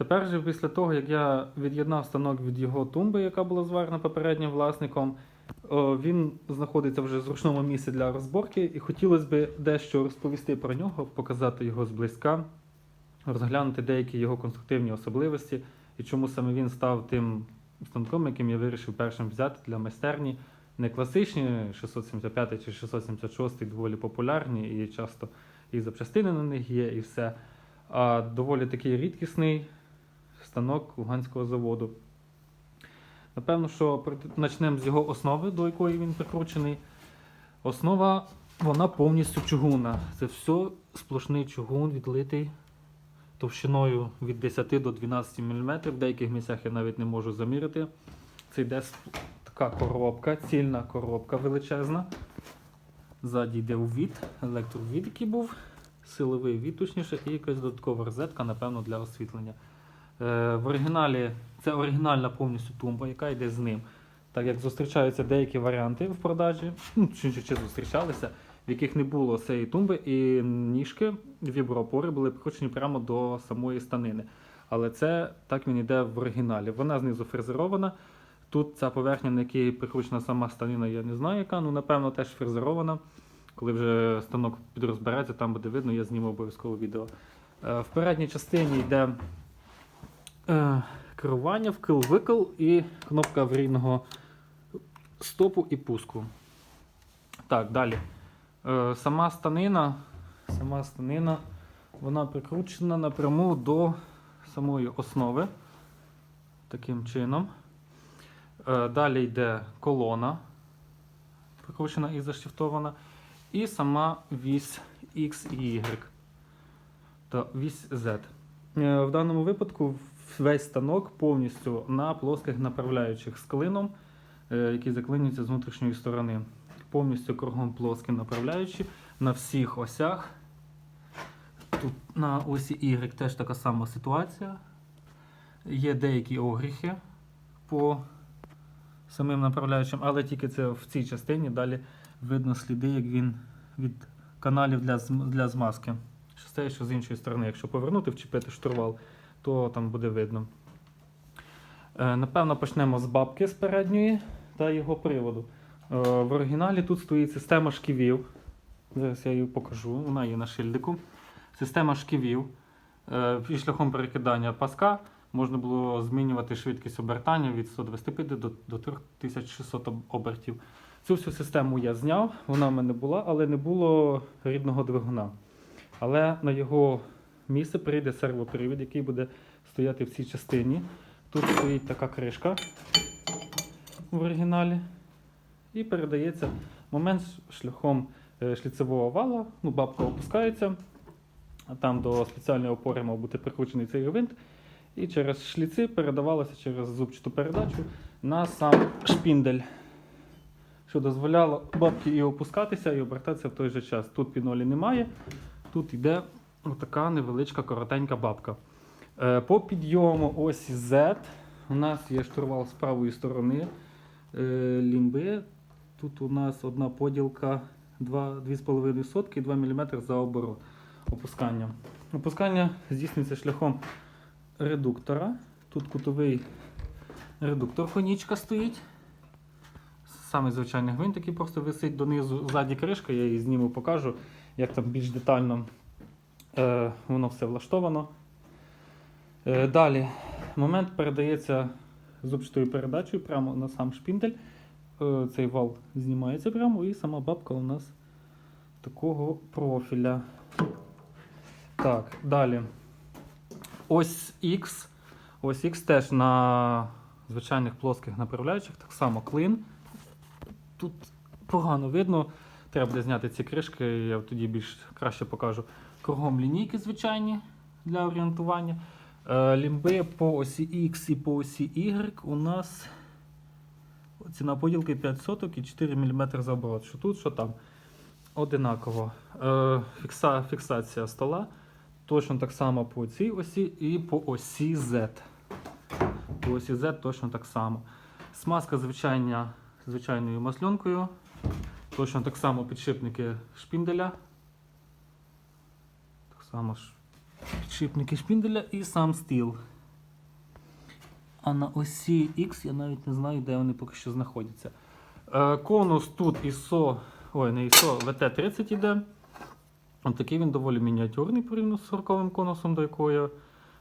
Тепер же, після того, як я від'єднав станок від його тумби, яка була зварена попереднім власником, він знаходиться вже в зручному місці для розборки, і хотілося б дещо розповісти про нього, показати його зблизька, розглянути деякі його конструктивні особливості і чому саме він став тим станком, яким я вирішив першим взяти для майстерні. Не класичні 675 чи 676 доволі популярні і часто і запчастини на них є, і все. А доволі такий рідкісний станок Луганського заводу. Напевно, що почнемо з його основи, до якої він прикручений. Основа вона повністю чугунна. Це все сплошний чугун, відлитий товщиною від 10 до 12 мм. В деяких місцях я навіть не можу заміряти. Це йде така коробка, цільна коробка величезна. Ззаді йде увід, електровід, який був, силовий від, точніше, і якась додаткова розетка, напевно, для освітлення. Е, в оригіналі це оригінальна повністю тумба, яка йде з ним. Так як зустрічаються деякі варіанти в продажі, ну, чи, чи, чи зустрічалися, в яких не було цієї тумби, і ніжки, віброопори були прикручені прямо до самої станини. Але це так він йде в оригіналі. Вона знизу фрезерована. Тут ця поверхня, на якій прикручена сама станина, я не знаю яка, ну напевно теж фрезерована. Коли вже станок підрозбереться, там буде видно, я зніму обов'язково відео. Е, В передній частині йде керування, вкил-викил і кнопка аварійного стопу і пуску. Так, далі. Е, Сама станина, сама станина, вона прикручена напряму до самої основи. Таким чином. Е, Далі йде колона, прикручена і заштифтована. І сама вісь X і Y. Та вісь Z. Е, В даному випадку весь станок повністю на плоских направляючих з клином, е, які заклинюються з внутрішньої сторони. Повністю кругом плоскі направляючі на всіх осях. Тут на осі Y теж така сама ситуація. Є деякі огріхи по самим направляючим, але тільки це в цій частині. Далі видно сліди, як він від каналів для, для змазки. Що з що з іншої сторони. Якщо повернути, вчепити штурвал, то там буде видно. Е, напевно, почнемо з бабки з передньої та його приводу. Е, в оригіналі тут стоїть система шківів. Зараз я її покажу. Вона є на шильдику. Система шківів. Е, і шляхом перекидання паска можна було змінювати швидкість обертання від 125 до, до 3600 обертів. Цю всю систему я зняв, вона в мене була, але не було рідного двигуна. Але на його місце прийде сервопривід, який буде стояти в цій частині. Тут стоїть така кришка в оригіналі. І передається момент шляхом е, шліцевого вала. Ну, бабка опускається, там до спеціальної опори мав бути прикручений цей гвинт. І через шліци передавалося через зубчату передачу на сам шпіндель, що дозволяло бабці і опускатися, і обертатися в той же час. Тут пінолі немає, тут йде така невеличка коротенька бабка. Е, По підйому осі Z у нас є штурвал з правої сторони е, лімби. Тут у нас одна поділка 2,5 сотки і 2 мм за оборот опускання. Опускання здійснюється шляхом редуктора. Тут кутовий редуктор фонічка стоїть. Саме звичайний гвинт, який просто висить донизу. Ззаді кришка, я її зніму, покажу, як там більш детально е, воно все влаштовано. Е, далі момент передається зубчатою передачею прямо на сам шпіндель. Е, цей вал знімається прямо, і сама бабка у нас такого профіля. Так, далі. Ось X. Ось X теж на звичайних плоских направляючих, так само клин. Тут погано видно. Треба буде зняти ці кришки, я тоді більш краще покажу. Кругом лінійки звичайні для орієнтування. Е, Лімби по осі X і по осі Y у нас ціна поділки 5 соток і 4 мм за оборот. Що тут, що там. Одинаково. Е, фікса, фіксація стола. Точно так само по цій осі і по осі Z. По осі Z точно так само. Смазка звичайна, звичайною масльонкою. Точно так само підшипники шпінделя. Само ж підшипники шпінделя і сам стіл. А на осі X я навіть не знаю, де вони поки що знаходяться. Е, конус тут ISO, ой, не ISO, VT30 іде. От такий він доволі мініатюрний порівняно з 40 конусом, до якого я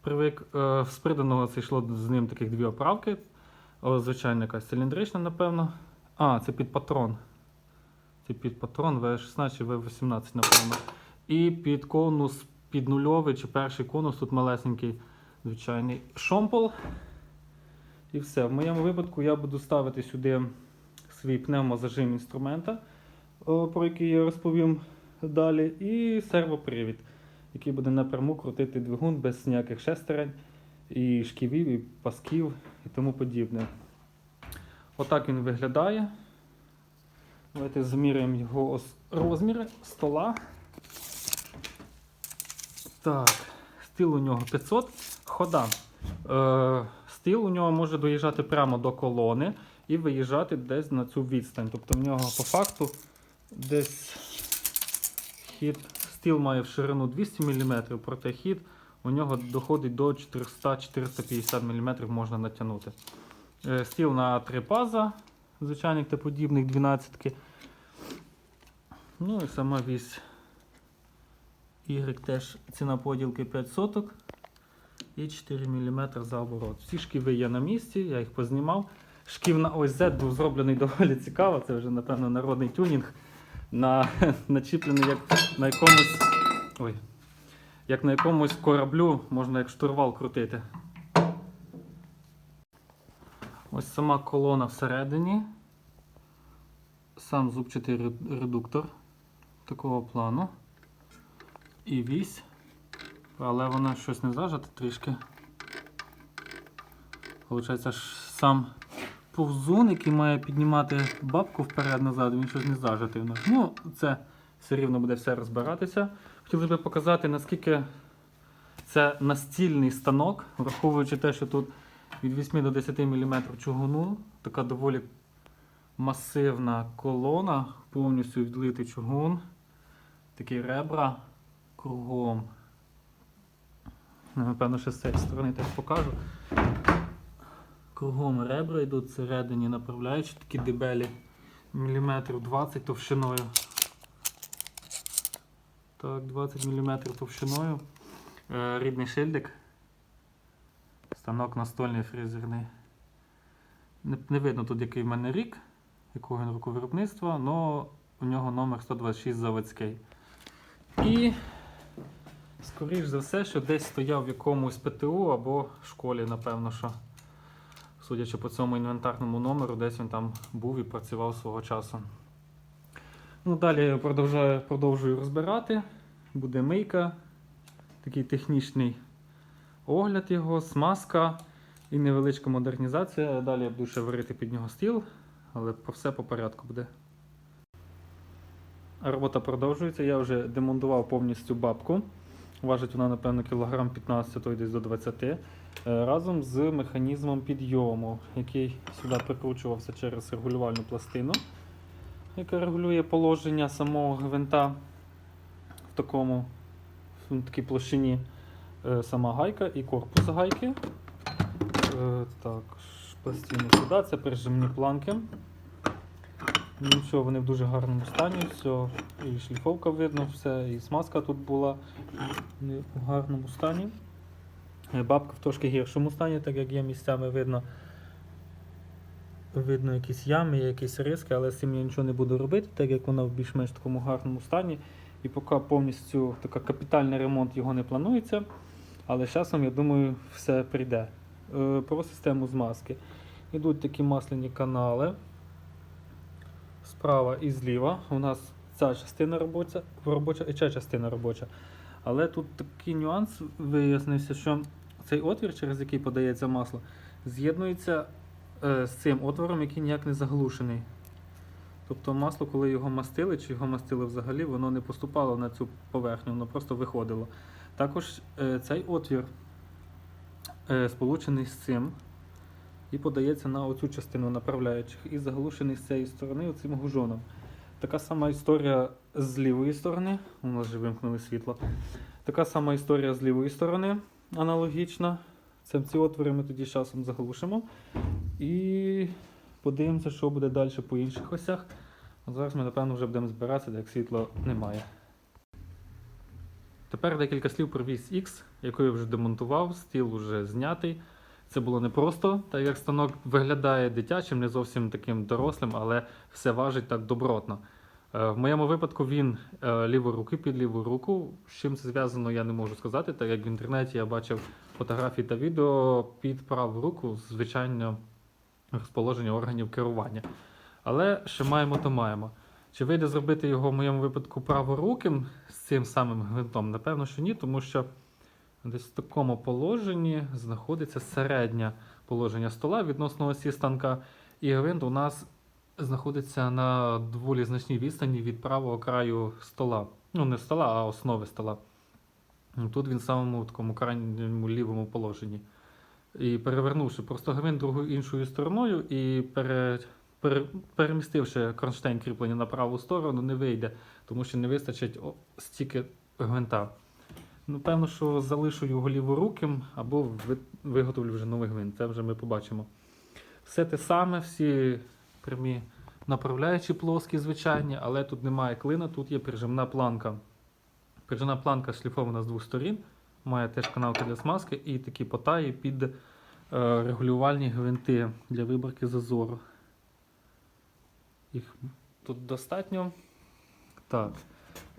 привик. Е, з приданого це йшло з ним таких дві оправки. Звичайно, якась циліндрична, напевно. А, це під патрон. Це під патрон V16 чи V18, напевно. І під конус під нульовий чи перший конус, тут малесенький звичайний шомпол. І все. В моєму випадку я буду ставити сюди свій пневмозажим інструмента, про який я розповім далі, і сервопривід, який буде напряму крутити двигун без ніяких шестерень, і шківів, і пасків і тому подібне. Отак він виглядає. Давайте заміряємо його розміри стола. Так, стіл у нього 500. Хода. Е, стіл у нього може доїжджати прямо до колони і виїжджати десь на цю відстань. Тобто в нього по факту десь хід. Стіл має в ширину 200 мм, проте хід у нього доходить до 400-450 мм можна натягнути. Е, стіл на три паза, звичайних та подібних 12. Ну і сама вісь Y теж ціна поділки 5 соток і 4 мм за оборот. Всі шківи є на місці, я їх познімав. Шків на ось Z був зроблений доволі цікаво, це вже, напевно, народний тюнінг. На, начіплений як на якомусь. Ой, як на якомусь кораблю можна як штурвал крутити. Ось сама колона всередині. Сам зубчатий редуктор такого плану. І вісь. Але вона щось не зажата трішки. Получається сам повзун, який має піднімати бабку вперед-назад, він щось не зажатий в нас. Ну, це все рівно буде все розбиратися. Хотіли би показати, наскільки це настільний станок, враховуючи те, що тут від 8 до 10 мм чугуну, така доволі масивна колона, повністю відлитий чугун, такі ребра кругом. Ну, Напевно, ще з цієї сторони теж покажу. Кругом ребра йдуть всередині, направляючи такі дебелі міліметрів 20 товщиною. Так, 20 мм товщиною. Е, рідний шильдик. Станок настольний фрезерний. Не, не видно тут, який в мене рік, якого він року виробництва, але у нього номер 126 заводський. І, скоріш за все, що десь стояв в якомусь ПТУ або школі, напевно, що. Судячи по цьому інвентарному номеру, десь він там був і працював свого часу. Ну, далі я продовжую, продовжую розбирати. Буде мийка, такий технічний огляд його, смазка і невеличка модернізація. Далі я буду ще варити під нього стіл, але про все по порядку буде. Робота продовжується. Я вже демонтував повністю бабку. Важить вона, напевно, кілограм 15, то десь до 20. е, Разом з механізмом підйому, який сюди прикручувався через регулювальну пластину, яка регулює положення самого гвинта в такому в такій площині. Е, Сама гайка і корпус гайки. Е, Так, пластину сюди, це прижимні планки. Нічого, вони в дуже гарному стані, все, і шліфовка видно, все, і смазка тут була в гарному стані. Е, Бабка в трошки гіршому стані, так як є місцями видно. Видно якісь ями, якісь риски, але з цим я нічого не буду робити, так як вона в більш-менш такому гарному стані. І поки повністю така капітальний ремонт його не планується. Але з часом, я думаю, все прийде. Е, Про систему змазки. Йдуть такі масляні канали. Справа і зліва. У нас ця частина робоча, робоча і ця частина робоча. Але тут такий нюанс вияснився, що цей отвір, через який подається масло, з'єднується е, з цим отвором, який ніяк не заглушений. Тобто масло, коли його мастили, чи його мастили взагалі, воно не поступало на цю поверхню, воно просто виходило. Також е, цей отвір е, сполучений з цим і подається на оцю частину направляючих і заглушений з цієї сторони цим гужоном. Така сама історія з лівої сторони. У нас вже вимкнули світло. Така сама історія з лівої сторони, аналогічна. Це ці отвори ми тоді часом заглушимо. І подивимося, що буде далі по інших осях. Зараз ми, напевно, вже будемо збиратися, як світла немає. Тепер декілька слів про вісь X, яку я вже демонтував, стіл вже знятий. Це було непросто, так як станок виглядає дитячим, не зовсім таким дорослим, але все важить так добротно. Е, В моєму випадку він е, лівої руки під ліву руку. З чим це зв'язано, я не можу сказати, так як в інтернеті я бачив фотографії та відео під праву руку, звичайно, розположення органів керування. Але що маємо, то маємо. Чи вийде зробити його в моєму випадку праворуким з цим самим гвинтом? Напевно, що ні, тому що десь в такому положенні знаходиться середнє положення стола відносно осі станка. І гвинт у нас знаходиться на доволі значній відстані від правого краю стола. Ну, не стола, а основи стола. Тут він в самому такому крайньому лівому положенні. І перевернувши просто гвинт другою іншою стороною і пере, пере, перемістивши кронштейн кріплення на праву сторону, не вийде, тому що не вистачить стільки гвинта. Ну, певно, що залишу його ліворуким або виготовлю вже новий гвинт. Це вже ми побачимо. Все те саме, всі прямі направляючі плоскі, звичайні, але тут немає клина, тут є прижимна планка. Прижимна планка шліфована з двох сторін, має теж канавки для смазки і такі потаї під е, регулювальні гвинти для виборки зазору. Їх тут достатньо. Так.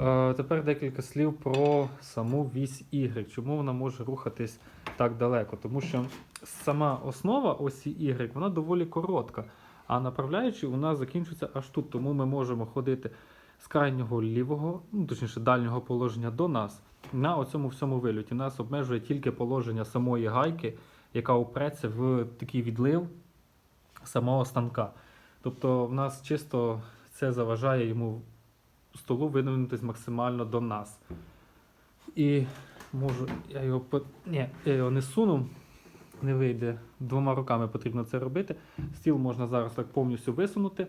Е, тепер декілька слів про саму вісь Y. Чому вона може рухатись так далеко? Тому що сама основа осі Y вона доволі коротка, а направляючі у нас закінчується аж тут. Тому ми можемо ходити з крайнього лівого, ну точніше дальнього положення до нас на оцьому всьому вильоті. Нас обмежує тільки положення самої гайки, яка упреться в такий відлив самого станка. Тобто в нас чисто це заважає йому столу видвинутись максимально до нас. І можу, я його. Ні, я його не суну, не вийде. Двома руками потрібно це робити. Стіл можна зараз так повністю висунути.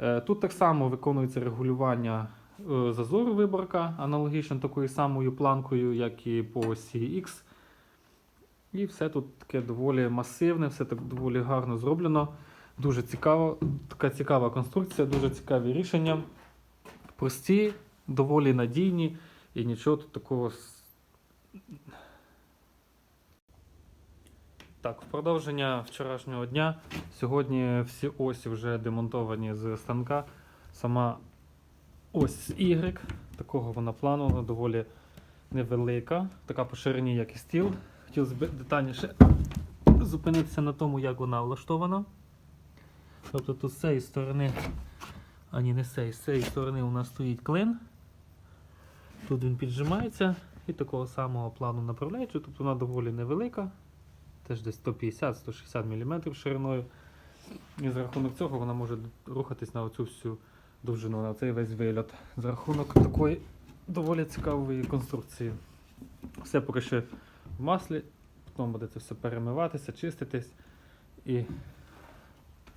Е, Тут так само виконується регулювання е, зазору виборка, аналогічно такою самою планкою, як і по осі X. І все тут таке доволі масивне, все так доволі гарно зроблено. Дуже цікаво, така цікава конструкція, дуже цікаві рішення. Прості, доволі надійні і нічого тут такого. Так, в продовження вчорашнього дня. Сьогодні всі осі вже демонтовані з станка. Сама ось Y, такого вона плану, вона доволі невелика, така по ширині, як і стіл. Хотів детальніше зупинитися на тому, як вона влаштована. Тобто тут з цієї сторони, а ні, не з цієї, з цієї сторони у нас стоїть клин. Тут він піджимається і такого самого плану направляючи, тобто вона доволі невелика, теж десь 150-160 мм шириною. І за рахунок цього вона може рухатись на оцю всю довжину, на цей весь вильот. За рахунок такої доволі цікавої конструкції. Все поки що в маслі, потім буде це все перемиватися, чиститись і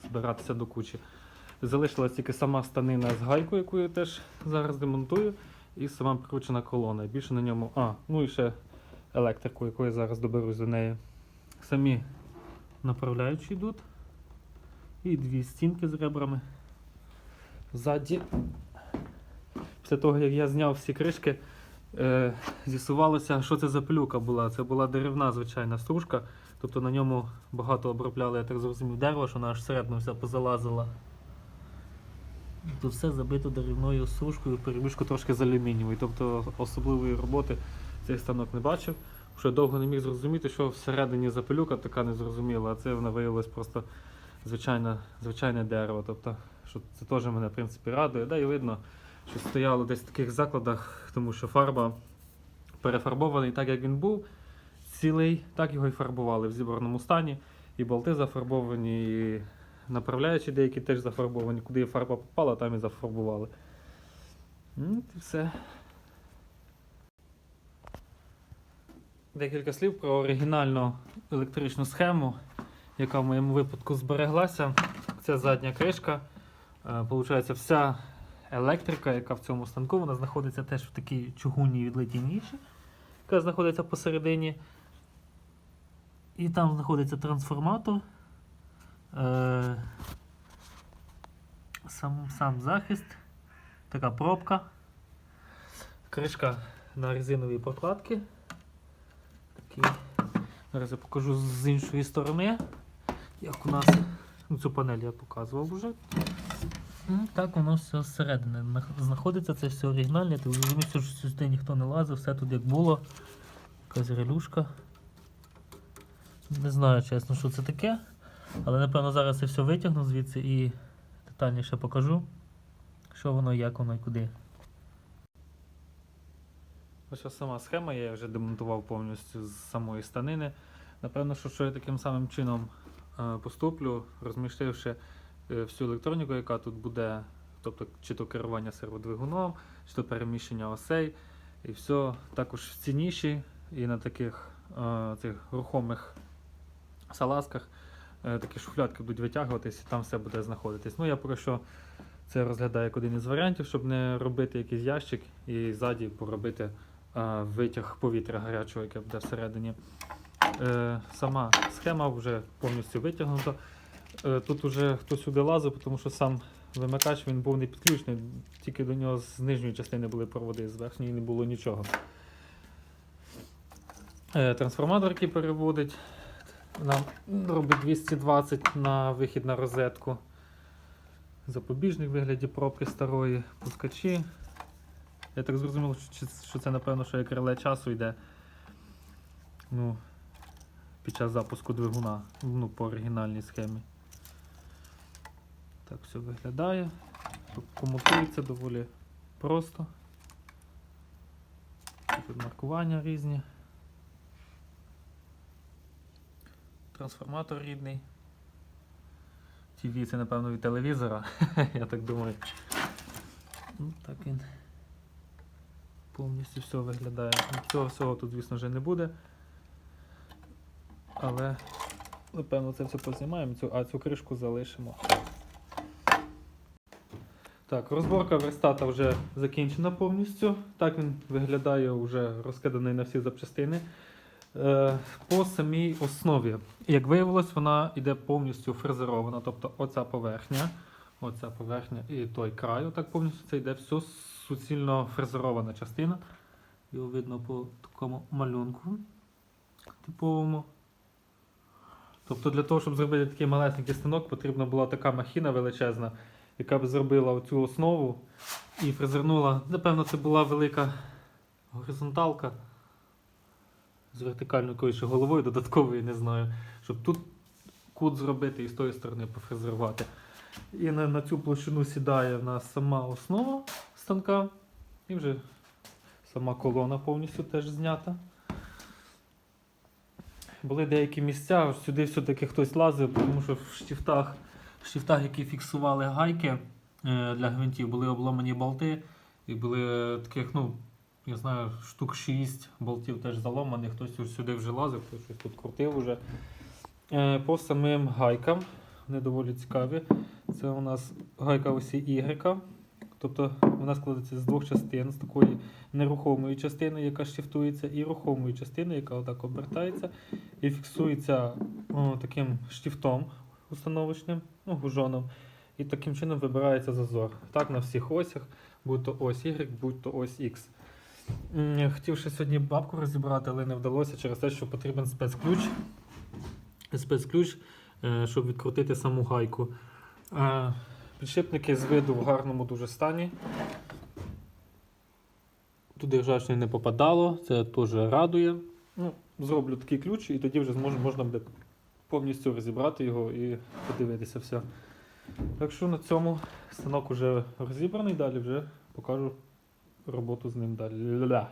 збиратися до кучі. Залишилась тільки сама станина з гайкою, яку я теж зараз демонтую, і сама прикручена колона. Більше на ньому. А, ну і ще електрику, яку я зараз доберусь до неї. Самі направляючі йдуть. І дві стінки з ребрами. Ззаді. Після того, як я зняв всі кришки, е, з'ясувалося, що це за плюка була. Це була деревна звичайна стружка. Тобто на ньому багато обробляли, я так зрозумів, дерево, що вона аж всередину вся позалазила. Тут все забито деревною стружкою, перемішку трошки з алюмінієвою. Тобто особливої роботи цей станок не бачив. Що довго не міг зрозуміти, що всередині за пилюка така незрозуміла, а це вона виявилась просто звичайне, звичайне дерево. Тобто, що це теж мене в принципі радує. Да, і видно, що стояло десь в таких закладах, тому що фарба перефарбований так, як він був, цілий, так його і фарбували в зібраному стані. І болти зафарбовані, і направляючі деякі теж зафарбовані. Куди фарба попала, там і зафарбували. Ну, і все. Декілька слів про оригінальну електричну схему, яка в моєму випадку збереглася. Це задня кришка. Е, Получається, вся електрика, яка в цьому станку, вона знаходиться теж в такій чугунній відлитій ніші, яка знаходиться посередині. І там знаходиться трансформатор. Е, сам, сам захист, така пробка. Кришка на резиновій прокладці. Такий. Зараз я покажу з іншої сторони, як у нас ну, цю панель я показував вже. Так воно все зсередини знаходиться, це все оригінальне, ти розумієш, що сюди ніхто не лазив, все тут як було. Якась релюшка. Не знаю чесно, що це таке. Але напевно зараз я все витягну звідси і детальніше покажу, що воно, як воно і куди. Ось сама схема, я вже демонтував повністю з самої станини. Напевно, що, що я таким самим чином е, поступлю, розмістивши е, всю електроніку, яка тут буде, тобто чи то керування серводвигуном, чи то переміщення осей, і все також в ці ніші і на таких е, цих рухомих салазках такі шухлядки будуть витягуватись, і там все буде знаходитись. Ну, я про що це розглядаю як один із варіантів, щоб не робити якийсь ящик і ззаді поробити е, витяг повітря гарячого, яке буде всередині. Е, сама схема вже повністю витягнута. Е, тут вже хтось сюди лазив, тому що сам вимикач він був не підключений, тільки до нього з нижньої частини були проводи, з верхньої не було нічого. Е, трансформатор, який переводить, нам робить 220 на вихід на розетку. Запобіжник в вигляді пробки старої, пускачі. Я так зрозумів, що- це напевно, що як реле часу йде. Ну, під час запуску двигуна ну, по оригінальній схемі. Так все виглядає. Комутується доволі просто. Тут маркування різні. Трансформатор рідний. TV це, напевно, від телевізора, я так думаю. Ну, так він повністю все виглядає. Ну, Цього всього тут, звісно, вже не буде. Але, напевно, це все познімаємо, а цю кришку залишимо. Так, розборка верстата вже закінчена повністю. Так він виглядає вже розкиданий на всі запчастини. Е, по самій основі. Як виявилось, вона йде повністю фрезерована. Тобто оця поверхня, оця поверхня і той край, отак повністю це йде все суцільно фрезерована частина. Його видно по такому малюнку типовому. Тобто для того, щоб зробити такий малесенький станок, потрібна була така махіна величезна, яка б зробила оцю основу і фрезернула. Напевно, це була велика горизонталка з вертикальною якоюсь головою додатковою, не знаю, щоб тут кут зробити і з тої сторони пофрезерувати. І на, на цю площину сідає в нас сама основа станка, і вже сама колона повністю теж знята. Були деякі місця, сюди все-таки хтось лазив, тому що в штифтах, в штифтах, які фіксували гайки е, для гвинтів, були обломані болти, і були таких, ну, я знаю, штук 6 болтів теж заломаних, хтось ось сюди вже лазив, хтось щось тут крутив уже. Е, По самим гайкам, вони доволі цікаві. Це у нас гайка осі Y. Тобто вона складається з двох частин, з такої нерухомої частини, яка штифтується, і рухомої частини, яка отак обертається і фіксується о, таким штифтом установочним, ну, гужоном. І таким чином вибирається зазор. Так на всіх осях, будь то ось Y, будь то ось X. Хотів ще сьогодні бабку розібрати, але не вдалося через те, що потрібен спецключ. Спецключ, е, щоб відкрутити саму гайку. Е, Підшипники з виду в гарному дуже стані. Туди жаль, не попадало, це теж радує. Ну, зроблю такий ключ і тоді вже зможу, можна буде повністю розібрати його і подивитися все. Так що на цьому станок вже розібраний, далі вже покажу роботу з ним далі.